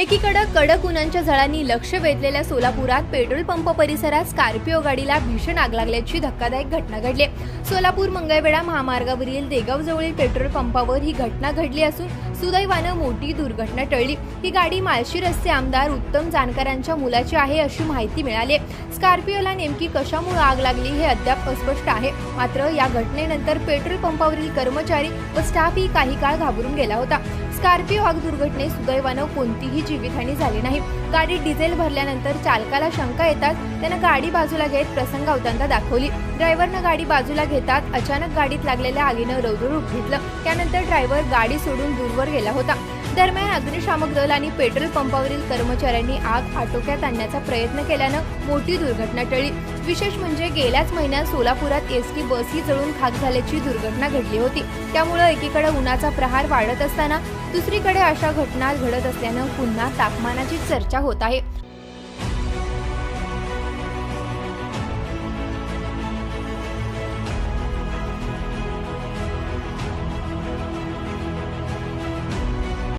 एकीकडे कडक उन्हांच्या झळांनी लक्ष वेधलेल्या सोलापुरात पेट्रोल पंप परिसरात स्कॉर्पिओ गाडीला भीषण आग लागल्याची धक्कादायक घटना घडली. सोलापूर मंगळवेढा महामार्गावरील देगावजवळील पेट्रोल पंपावर ही घटना घडली असून सुदैवानं मोठी दुर्घटना टळली. ही गाडी माळशी रस्ते आमदार उत्तम जानकरांच्या मुलाची आहे अशी माहिती मिळाली. स्कॉर्पिओला नेमकी कशामुळे आग लागली हे अद्याप अस्पष्ट आहे. मात्र या घटनेनंतर पेट्रोल पंपावरील कर्मचारी व स्टाफही काही काळ घाबरून गेला होता. स्कॉर्पिओ आग दुर्घटनेत सुदैवानं कोणतीही जीवितहानी झाली नाही. गाडीत डिझेल भरल्यानंतर चालकाला शंका येतात त्यानं गाडी बाजूला घेत प्रसंगावतांता दाखवली. ड्रायव्हरनं गाडी बाजूला घेतात अचानक गाडीत लागलेल्या आगीनं रौद्ररूप घेतलं. त्यानंतर ड्रायव्हर गाडी सोडून दूरवर गेला होता. दरम्यान अग्निशामक दल आणि पेट्रोल पंपावरील कर्मचाऱ्यांनी आग आटोक्यात आणण्याचा प्रयत्न केल्यानं मोठी दुर्घटना टळली. विशेष म्हणजे गेल्याच महिन्यात सोलापुरात एस टी बसही जळून खाक झाल्याची दुर्घटना घडली होती. त्यामुळं एकीकडे उन्हाचा प्रहार वाढत असताना दुसरीकडे अशा घटना घडत असल्यानं पुन्हा तापमानाची चर्चा होत आहे.